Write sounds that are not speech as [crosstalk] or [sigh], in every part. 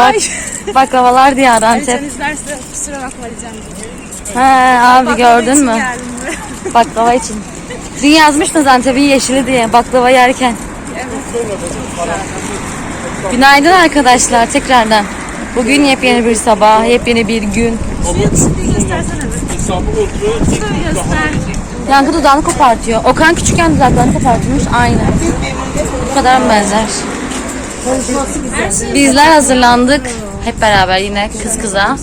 Bak, baklavalar diyarı Antep. izlerse kusura bakma Alican. He abi Baklava gördün için mü? geldim buraya. Baklava için. Dün yazmıştınız Antep'in yeşili diye baklava yerken. Günaydın arkadaşlar tekrardan. Bugün yepyeni bir sabah, yepyeni bir gün. Şu yakışıklıyı göstersene bir. Göster. Yankı dudağını kopartıyor. Okan küçükken dudaklarını kopartmış. Aynı. Bu kadar mı benzer? Bizler hazırlandık. Hep beraber yine kız kıza.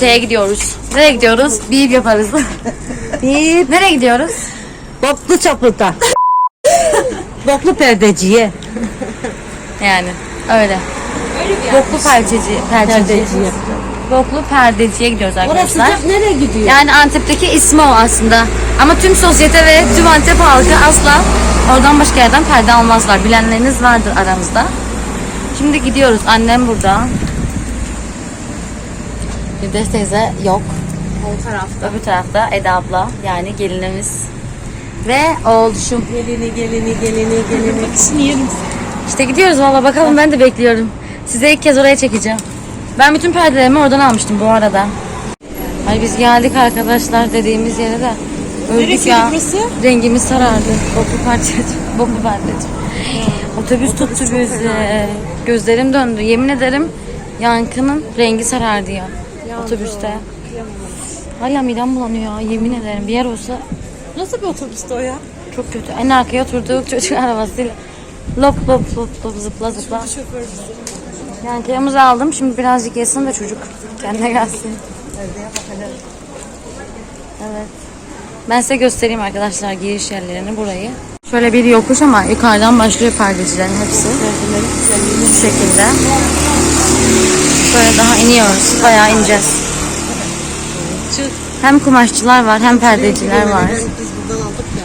Şeye gidiyoruz. Nereye gidiyoruz? Bir yaparız. [laughs] Bir Nereye gidiyoruz? boklu çapıta. boklu perdeciye. Yani öyle. Boklu perdeci, perdeci. Boklu perdeciye gidiyoruz Orası arkadaşlar. sıcak nereye gidiyor? Yani Antep'teki ismi o aslında. Ama tüm sosyete ve tüm Antep halkı asla oradan başka yerden perde almazlar. Bilenleriniz vardır aramızda. Şimdi gidiyoruz. Annem burada. Firdevs teyze yok. O tarafta. Öbür tarafta Eda abla yani gelinimiz. Ve oğluşum. Gelini gelini gelini gelini. Şimdi yerim. İşte gidiyoruz valla bakalım ben de bekliyorum. Size ilk kez oraya çekeceğim. Ben bütün perdelerimi oradan almıştım bu arada. Ay biz geldik arkadaşlar dediğimiz yere de. Öldük Neresiydi ya. burası? Rengimiz sarardı. Boklu parçacı. Boklu perdeci. Otobüs tuttu bizi. Gözlerim döndü. Yemin ederim yankının rengi sarardı ya. Otobüste. Hala midem bulanıyor ya. Yemin ederim bir yer olsa Nasıl bir otobüste o ya? çok kötü. En arkaya oturduk çocuk [laughs] arabasıyla. Lop lop lop lop zıpla zıpla. Şoför. Yani kıyamızı aldım. Şimdi birazcık yesin de çocuk kendine gelsin. Evet. Ben size göstereyim arkadaşlar giriş yerlerini burayı. Şöyle bir yokuş ama yukarıdan başlıyor perdecilerin hepsi. Bu şekilde. Böyle daha iniyoruz. Bayağı ineceğiz. Hem kumaşçılar var hem perdeciler var. Biz buradan aldık ya.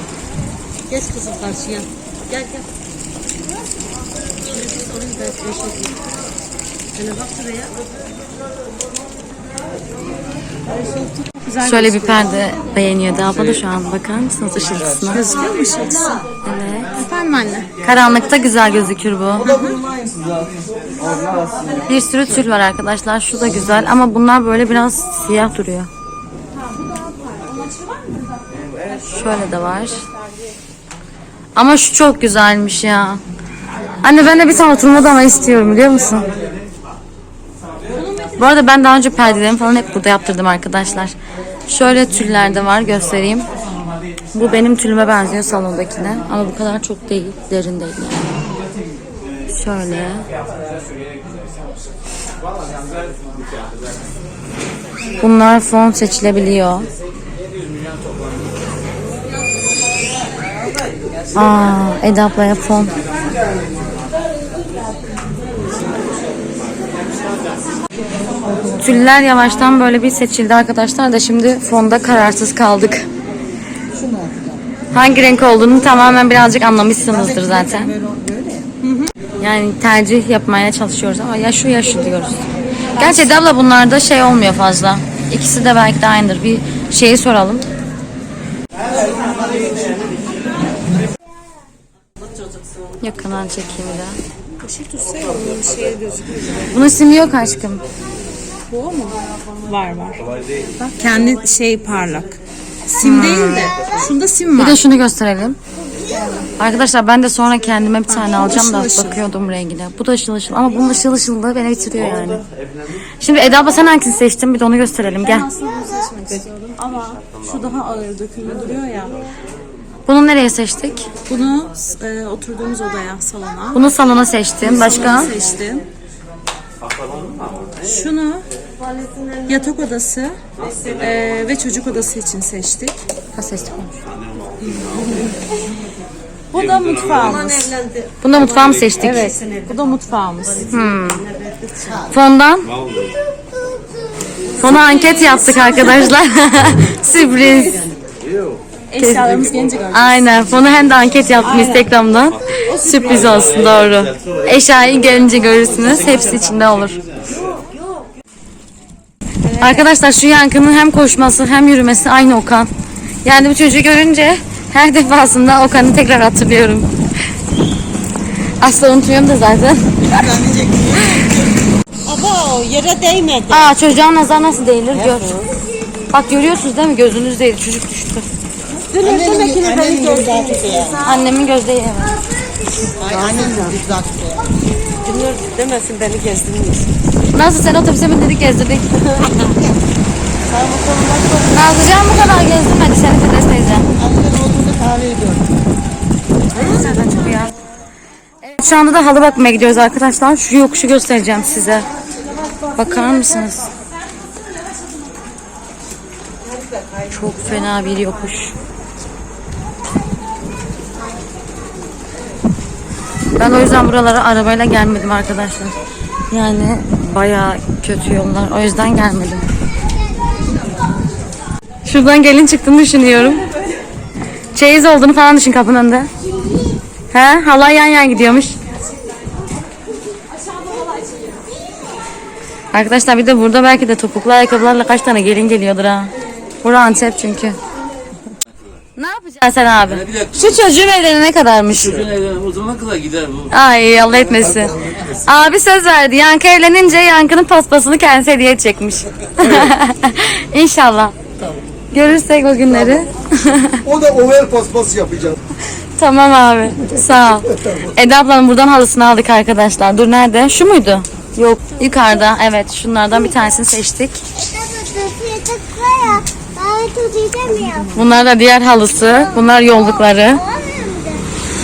Geç kızım karşıya. Gel gel. Ben size şey diyeyim. Şöyle bak şuraya. Şöyle bir perde beğeniyor da abla da şu an bakar mısınız ışıltısına? Gözüküyor mu ışıltısı? Evet. Efendim anne. Karanlıkta güzel gözükür bu. Bir sürü tül var arkadaşlar. Şu da güzel ama bunlar böyle biraz siyah duruyor. Şöyle de var. Ama şu çok güzelmiş ya. Anne ben de bir tane oturma odama istiyorum biliyor musun? Bu arada ben daha önce perdelerimi falan hep burada yaptırdım arkadaşlar. Şöyle tüller de var göstereyim. Bu benim tülüme benziyor salondakine ama bu kadar çok değil, derin değil yani. Şöyle. Bunlar fon seçilebiliyor. Aa, Eda ablaya fon. Tüller yavaştan böyle bir seçildi arkadaşlar da şimdi fonda kararsız kaldık. Hangi renk olduğunu tamamen birazcık anlamışsınızdır zaten. Yani tercih yapmaya çalışıyoruz ama ya şu ya şu diyoruz. Gerçi Eda abla bunlarda şey olmuyor fazla. İkisi de belki de aynıdır. Bir şeyi soralım. Yakından çekeyim şeye gözüküyor. Bunun simi yok aşkım. Bu o mu? Var var. Bak kendi şey parlak. Sim değil de. Şunda sim Bir var. de şunu gösterelim. Arkadaşlar ben de sonra kendime bir tane alacağım da bakıyordum rengine. Bu da ışıl ışıl ama bunun ışıl ışıllığı beni bitiriyor yani. Şimdi Eda abla sen hangisini seçtin bir de onu gösterelim gel. Aslında bunu seçmek istiyordum ama şu daha ağır dökümlü duruyor ya. Bunu nereye seçtik? Bunu e, oturduğumuz odaya, salona. Bunu salona seçtim. Başka? Salonu seçtim. Şunu yatak odası e, ve çocuk odası için seçtik. Ha, seçtik onu. Bu da mutfağımız. Bunu da mutfağı mı seçtik? Evet, bu da mutfağımız. Fondan? Fona anket yaptık arkadaşlar. [laughs] Sürpriz. Eşyalarımız gelince göreceğiz. Aynen. Fonu hem de anket yaptım Instagram'dan. Sürpriz olsun doğru. Eşyayı gelince görürsünüz. Hepsi içinde olur. Arkadaşlar şu yankının hem koşması hem yürümesi aynı Okan. Yani bu çocuğu görünce her defasında Okan'ı tekrar hatırlıyorum. Asla unutmuyorum da zaten. Aba yere değmedi. Aa çocuğun nazar nasıl değilir gör. Bak görüyorsunuz değil mi? Gözünüz değil. Çocuk düştü. Dün üstündekini beni gördü. Annemin göz değil evet. Ay annem de Dünür demesin beni gezdirmeyiz. Nasıl sen otobüse bindirdik gezdirdik. Nazlıcan bu kadar gezdirmedi Firdevs teyze. Annem olduğunu kahve ediyorum. Nereden çıkıyor? Evet, şu anda da halı bakmaya gidiyoruz arkadaşlar. Şu yokuşu göstereceğim size. Bakar mısınız? Çok fena bir yokuş. Ben o yüzden buralara arabayla gelmedim arkadaşlar. Yani bayağı kötü yollar. O yüzden gelmedim. Şuradan gelin çıktığını düşünüyorum. Çeyiz olduğunu falan düşün kapının önünde. He, halay yan yan gidiyormuş. Arkadaşlar bir de burada belki de topuklu ayakkabılarla kaç tane gelin geliyordur ha. Bura Antep çünkü. Ne yapacaksın sen abi? Şu çocuğum evlenene kadarmış. Çocuğun evlen o zamana kadar gider bu. Ay Allah etmesin. Abi söz verdi. Yankı evlenince Yankı'nın paspasını kendisi hediye edecekmiş. [laughs] İnşallah. Görürsek o günleri. O da over paspas yapacak. [laughs] Tamam abi. Sağ ol. [laughs] Eda ablanın buradan halısını aldık arkadaşlar. Dur nerede? Şu muydu? Yok. Yukarıda. Evet. Şunlardan bir tanesini seçtik. Bunlar da diğer halısı. Bunlar yollukları.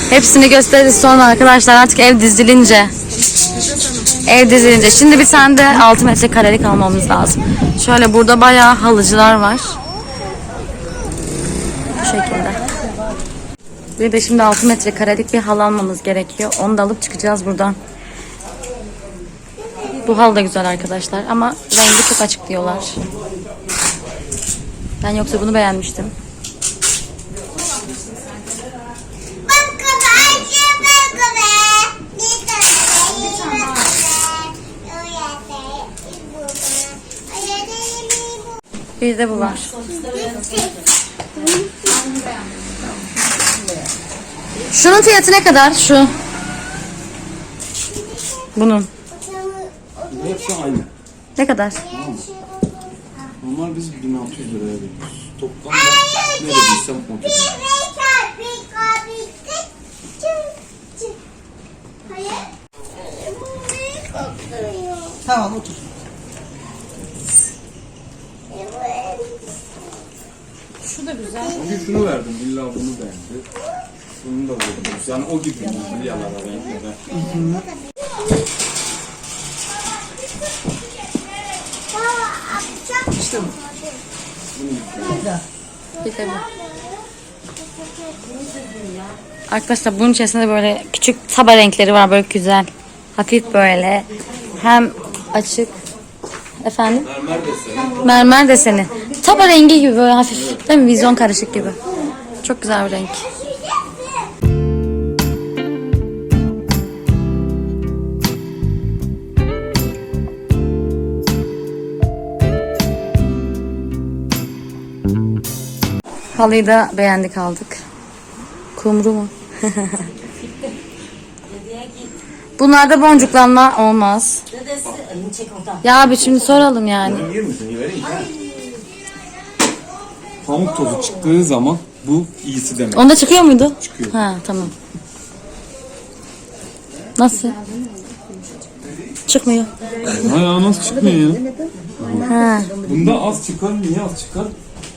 Hepsini gösteririz sonra arkadaşlar artık ev dizilince. Ev dizilince. Şimdi bir tane de 6 metre karelik almamız lazım. Şöyle burada bayağı halıcılar var. Bu şekilde. Bir de şimdi 6 metre karelik bir halı almamız gerekiyor. Onu da alıp çıkacağız buradan. Bu halı da güzel arkadaşlar ama rengi çok açık diyorlar. Ben yoksa bunu beğenmiştim. Bir de bu var. Şunun fiyatı ne kadar? Şu. Bunun. Hepsi aynı. Ne kadar? Normal biz 1600 liraya veriyoruz. Toplamda ne dediysem o kadar. Tamam otur. Bugün şunu verdim illa bunu beğendi. Bunu da verdim. Yani o gibi bir yalara bu. Arkadaşlar bunun içerisinde böyle küçük taba renkleri var böyle güzel. Hafif böyle. Hem açık. Efendim? Mermer deseni. Mermer deseni. Taba rengi gibi böyle hafif. Değil mi? Vizyon karışık gibi. Çok güzel bir renk. Halıyı da beğendik aldık. Kumru mu? [laughs] Bunlarda boncuklanma olmaz. Ya abi şimdi soralım yani. Yer misin? Vereyim. Pamuk tozu çıktığı zaman bu iyisi demek. Onda çıkıyor muydu? Çıkıyor. Ha tamam. Nasıl? Çıkmıyor. Hala nasıl çıkmıyor ya? Ha. Bunda az çıkar. Niye az çıkar?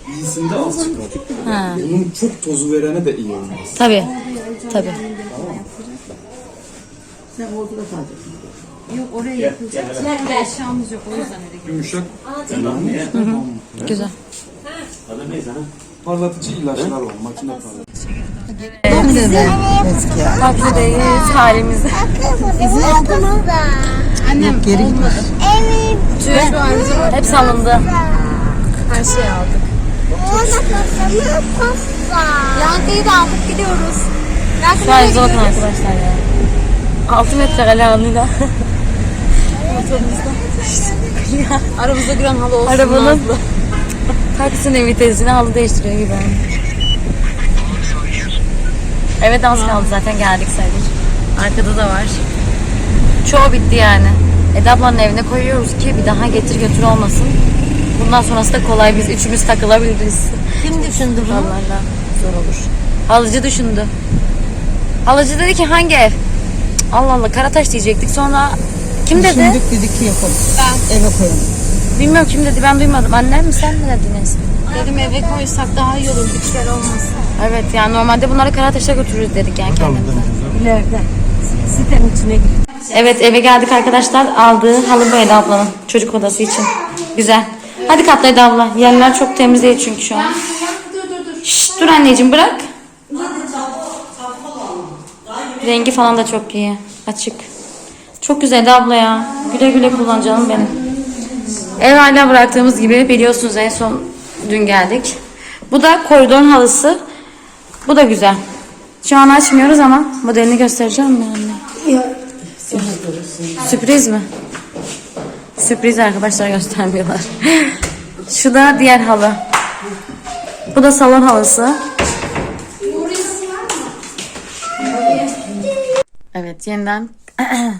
İyisinde az çıkar. Ha. Bunun çok tozu verene de iyi olmaz. Tabii. Tabii. Yumuşak. Güzel. Parlatıcı ilaçlar var. Makine parlatıcı. Tatlıdayız halimiz. Annem geri gitmiş. Hep salındı. Yankıyı da aldık gidiyoruz. Şu an bize bakın arkadaşlar ya. 6 metre kale alıyla. Aramızda giren halı olsun. Arabanın Herkesin evi tezini halı değiştiriyor gibi. Evet az kaldı zaten geldik sayılır. Arkada da var. Çoğu bitti yani. Eda ablanın evine koyuyoruz ki bir daha getir götür olmasın. Bundan sonrası da kolay biz üçümüz takılabiliriz. Kim düşündü bunu? Valla zor olur. Halıcı düşündü. Halıcı dedi ki hangi ev? Cık, Allah Allah Karataş diyecektik sonra kim dedi? Düşündük dedik ki yapalım. Ben. Eve koyalım. Bilmiyorum kim dedi ben duymadım. Annem mi sen mi dediniz? Dedim eve koysak daha iyi olur bir şeyler olmasın. Evet yani normalde bunları Karataş'a götürürüz dedik yani kendimize. İleride. Sitenin içine gir. Evet eve geldik arkadaşlar. Aldığı halı bu Eda ablanın çocuk odası için. Güzel. Hadi katla Eda abla. Yerler çok temiz değil çünkü şu an. Şşt, dur anneciğim bırak. Rengi falan da çok iyi. Açık. Çok güzel abla ya. Güle güle kullan canım benim. Ev hala bıraktığımız gibi biliyorsunuz en son dün geldik. Bu da koridor halısı. Bu da güzel. Şu an açmıyoruz ama modelini göstereceğim ben anne. Sürpriz mi? Sürpriz arkadaşlar göstermiyorlar. Şu da diğer halı. Bu da salon halısı. Evet yeniden [clears throat]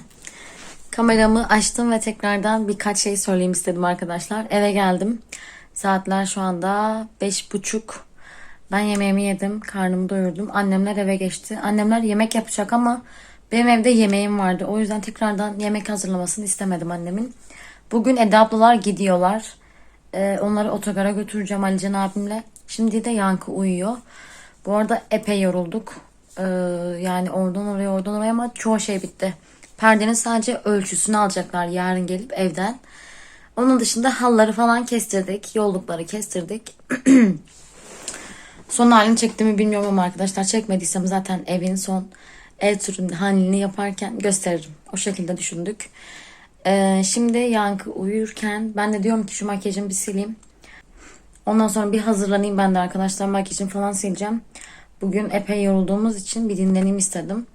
kameramı açtım ve tekrardan birkaç şey söyleyeyim istedim arkadaşlar. Eve geldim. Saatler şu anda beş buçuk. Ben yemeğimi yedim. Karnımı doyurdum. Annemler eve geçti. Annemler yemek yapacak ama benim evde yemeğim vardı. O yüzden tekrardan yemek hazırlamasını istemedim annemin. Bugün Eda gidiyorlar. Ee, onları otogara götüreceğim Alican abimle. Şimdi de Yankı uyuyor. Bu arada epey yorulduk. Ee, yani oradan oraya oradan oraya ama çoğu şey bitti. Perdenin sadece ölçüsünü alacaklar yarın gelip evden. Onun dışında halları falan kestirdik. Yollukları kestirdik. [clears throat] Son halini çektiğimi bilmiyorum ama arkadaşlar çekmediysem zaten evin son ev turun halini yaparken gösteririm. O şekilde düşündük. Ee, şimdi Yankı uyurken ben de diyorum ki şu makyajımı bir sileyim. Ondan sonra bir hazırlanayım ben de arkadaşlar makyajımı falan sileceğim. Bugün epey yorulduğumuz için bir dinleneyim istedim.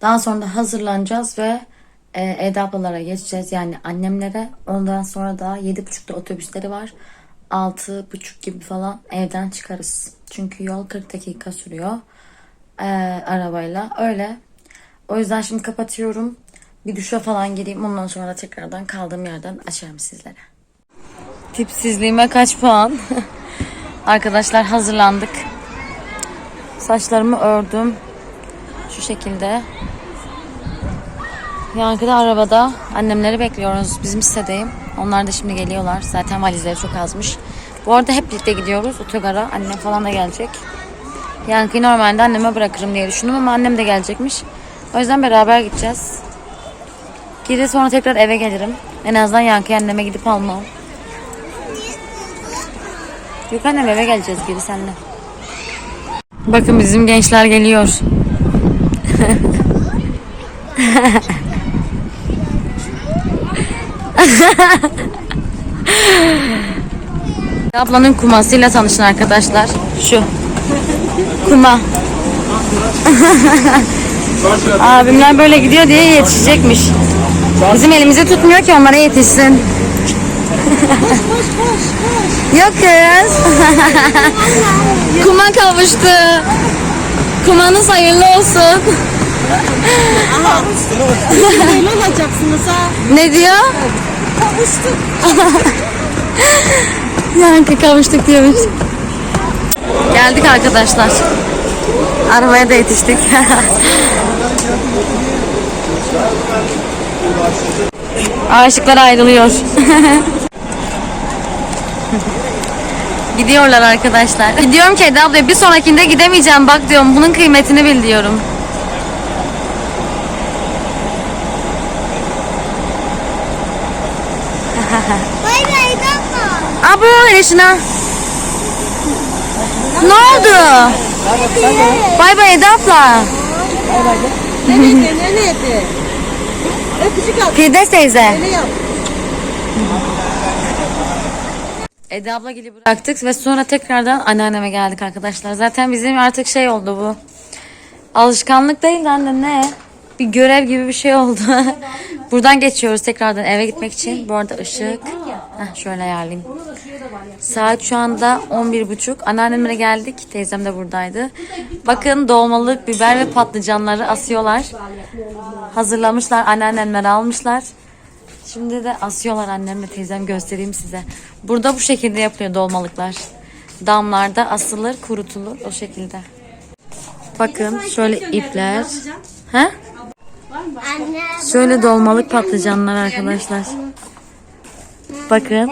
Daha sonra da hazırlanacağız ve e, Eda geçeceğiz. Yani annemlere. Ondan sonra da 7.30'da otobüsleri var. 6.30 gibi falan evden çıkarız. Çünkü yol 40 dakika sürüyor. e, arabayla. Öyle. O yüzden şimdi kapatıyorum. Bir duşa falan gireyim. Ondan sonra da tekrardan kaldığım yerden açarım sizlere. Tipsizliğime kaç puan? [laughs] Arkadaşlar hazırlandık. Saçlarımı ördüm. Şu şekilde. Yankıda arabada annemleri bekliyoruz. Bizim sitedeyim. Onlar da şimdi geliyorlar. Zaten valizleri çok azmış. Bu arada hep birlikte gidiyoruz otogara. Annem falan da gelecek. Yankı'yı normalde anneme bırakırım diye düşündüm ama annem de gelecekmiş. O yüzden beraber gideceğiz. Geri sonra tekrar eve gelirim. En azından Yankı'yı anneme gidip almam. Yok annem eve geleceğiz geri seninle. Bakın bizim gençler geliyor. [laughs] Ablanın kumasıyla tanışın arkadaşlar. Şu. Kuma. [laughs] Abimler böyle gidiyor diye yetişecekmiş. Bizim elimizi tutmuyor ki onlara yetişsin. Yok kız. [laughs] Kuma kavuştu. Kumanız hayırlı olsun. Böyle olacaksınız ha. Ne diyor? Kavuştuk. [laughs] Yankı kavuştuk diyormuş. Geldik arkadaşlar. Arabaya da yetiştik. [laughs] Aşıklar ayrılıyor. [laughs] Gidiyorlar arkadaşlar. Diyorum ki Eda abla bir sonrakinde gidemeyeceğim bak diyorum. Bunun kıymetini bil diyorum. Bay bay Damla. Abo Eşina. Ne oldu? Bay bay Eda abla. Nerede? Nerede? Öpücük al. Firdevs teyze. Ne yap? Eda abla gibi bıraktık ve sonra tekrardan anneanneme geldik arkadaşlar. Zaten bizim artık şey oldu bu. Alışkanlık değil de anne ne? Bir görev gibi bir şey oldu. [laughs] Buradan geçiyoruz tekrardan eve gitmek için. Bu arada ışık. Heh, şöyle ayarlayayım. Saat şu anda 11.30. Anneannemlere geldik. Teyzem de buradaydı. Bakın dolmalık, biber ve patlıcanları asıyorlar. Hazırlamışlar. Anneannemler almışlar. Şimdi de asıyorlar annemle teyzem göstereyim size. Burada bu şekilde yapılıyor dolmalıklar. Damlarda asılır, kurutulur o şekilde. Bakın şöyle ipler. He? Anne. Şöyle dolmalık patlıcanlar arkadaşlar. Bakın.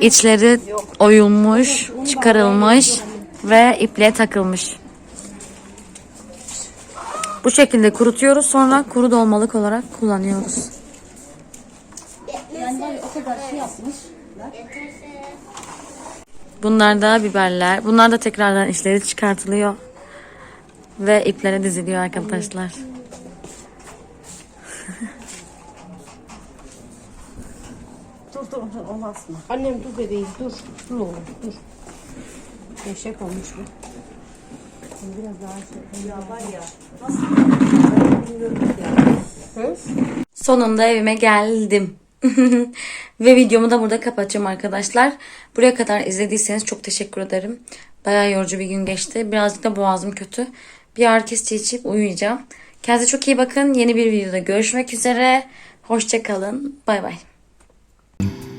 İçleri oyulmuş, çıkarılmış ve ipliğe takılmış. Bu şekilde kurutuyoruz sonra kuru dolmalık olarak kullanıyoruz. Bunlar da biberler. Bunlar da tekrardan içleri çıkartılıyor. Ve iplere diziliyor arkadaşlar. Dur dur olmaz mı? Annem dur bebeğim dur. Dur oğlum dur. Eşek olmuş bu. Sonunda evime geldim. [laughs] Ve videomu da burada kapatacağım arkadaşlar. Buraya kadar izlediyseniz çok teşekkür ederim. Bayağı yorucu bir gün geçti. Birazcık da boğazım kötü. Bir ağrı kesici içip uyuyacağım. Kendinize çok iyi bakın. Yeni bir videoda görüşmek üzere. Hoşçakalın. Bay bay. Mm-hmm.